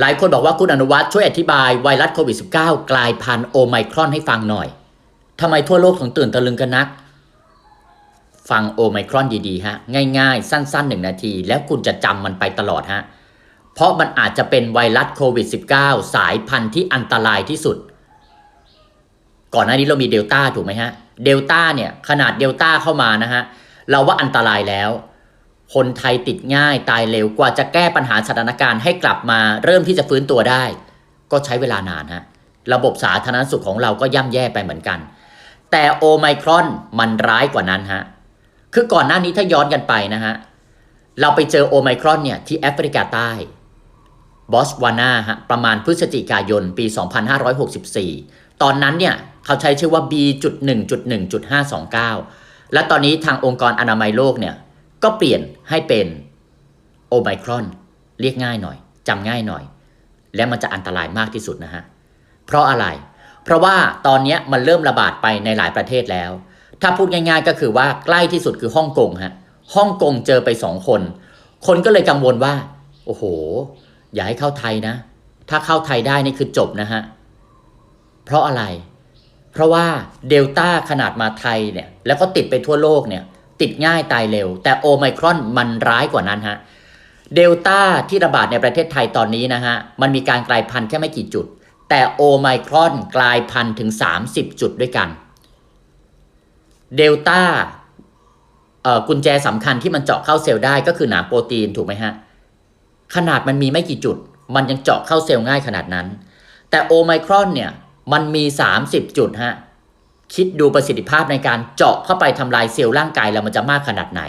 หลายคนบอกว่าคุณอนุวัฒน์ช่วยอธิบายไวรัสโควิด -19 กลายพันธุ์โอไมครอนให้ฟังหน่อยทำไมทั่วโลกถึงตื่นตะลึงกันนัก ฟังโอไมครอนดีๆฮะ ง่ายๆ สั้นๆหนึ่งนาที แล้วคุณจะจำมันไปตลอดฮะ เพราะมันอาจจะเป็นไวรัสโควิด -19 สายพันธุ์ที่อันตรายที่สุด ก่อนหน้านี้เรามีเดลต้าถูกไหมฮะ เดลต้าเนี่ยขนาดเดลต้าเข้ามานะฮะ เราว่าอันตรายแล้ว คนไทยติดง่ายตายเร็วกว่าจะแก้ปัญหาสถานการณ์ให้กลับมาเริ่มที่จะฟื้นตัวได้ ก็ใช้เวลานานฮะระบบสาธารณสุขของเราก็ย่ำแย่ไปเหมือนกัน แต่โอไมครอนมันร้ายกว่านั้นฮะคือก่อนหน้านี้ถ้าย้อนกันไปนะฮะเราไปเจอโอไมครอนเนี่ยที่แอฟริกาใต้บอสวานาฮะประมาณพฤศจิกายนปี 2564 ตอนนั้นเนี่ยเขาใช้ชื่อว่า B.1.1.529 และตอนนี้ทางองค์กรอนามัยโลกเนี่ย ก็เปลี่ยนให้เป็นโอไมครอนเรียกง่ายหน่อยจำง่ายหน่อย และมันจะอันตรายมากที่สุดนะฮะ เพราะอะไร เพราะว่าตอนนี้มันเริ่มระบาดไปในหลายประเทศแล้ว ถ้าพูดง่ายๆก็คือว่าใกล้ที่สุดคือฮ่องกงฮะฮ่องกงเจอไปสองคน คนก็เลยกังวลว่า โอ้โห อย่าให้เข้าไทยนะ ถ้าเข้าไทยได้นี่คือจบนะฮะ เพราะอะไร เพราะว่าเดลต้าขนาดมาไทยเนี่ย แล้วก็ติดไปทั่วโลกเนี่ย ติดง่ายตายเร็ว แต่โอไมครอนมันร้ายกว่านั้นฮะเดลต้าที่ระบาดในประเทศไทยตอนนี้นะฮะมันมีการกลายพันธุ์แค่ไม่กี่จุด แต่โอไมครอนกลายพันธุ์ถึง 30 จุดด้วยกันเดลต้ากุญแจสำคัญที่มันเจาะเข้าเซลล์ได้ก็คือหนามโปรตีนถูกไหมฮะขนาดมันมีไม่กี่จุด มันยังเจาะเข้าเซลล์ง่ายขนาดนั้น แต่โอไมครอนเนี่ยมันมี 30 จุดฮะ คิดดูประสิทธิภาพในการเจาะเข้าไปทำลายเซลล์ร่างกายเรามันจะมากขนาดไหน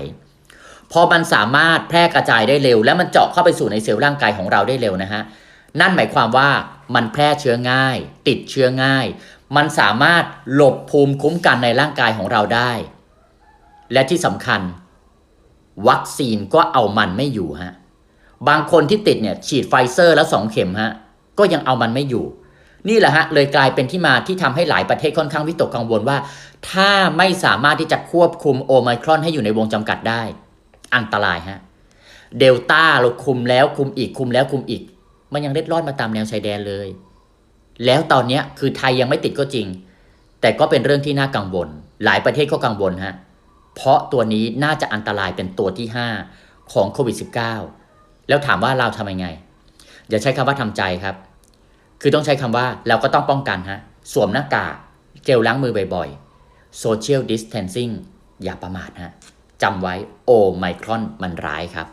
พอมันสามารถแพร่กระจายได้เร็ว และมันเจาะเข้าไปสู่ในเซลล์ร่างกายของเราได้เร็วนะฮะนั่นหมายความว่ามันแพร่เชื้อง่าย ติดเชื้อง่าย มันสามารถหลบภูมิคุ้มกันในร่างกายของเราได้ และที่สำคัญ วัคซีนก็เอามันไม่อยู่ฮะบางคนที่ติดเนี่ยฉีดไฟเซอร์แล้วสองเข็มฮะก็ยังเอามันไม่อยู่ นี่แหละฮะเลยกลายเป็นที่มาที่ทำให้หลายประเทศค่อนข้างวิตกกังวลว่า ถ้าไม่สามารถที่จะควบคุมโอไมครอนให้อยู่ในวงจำกัดได้ อันตรายฮะเดลต้าเราคุมแล้วคุมอีกคุมแล้วคุมอีก มันยังเล็ดลอดมาตามแนวชายแดนเลย แล้วตอนนี้คือไทยยังไม่ติดก็จริง แต่ก็เป็นเรื่องที่น่ากังวล หลายประเทศก็กังวลฮะเพราะตัวนี้น่าจะอันตรายเป็นตัวที่ 5 ของโควิด -19 แล้วถามว่าเราทำยังไง อย่าใช้คำว่าทำใจครับ คือต้องใช้คำว่าเราก็ต้องป้องกันฮะ สวมหน้ากาก เจลล้างมือบ่อยๆ social distancing อย่าประมาทฮะจำไว้โอไมครอนมันร้ายครับ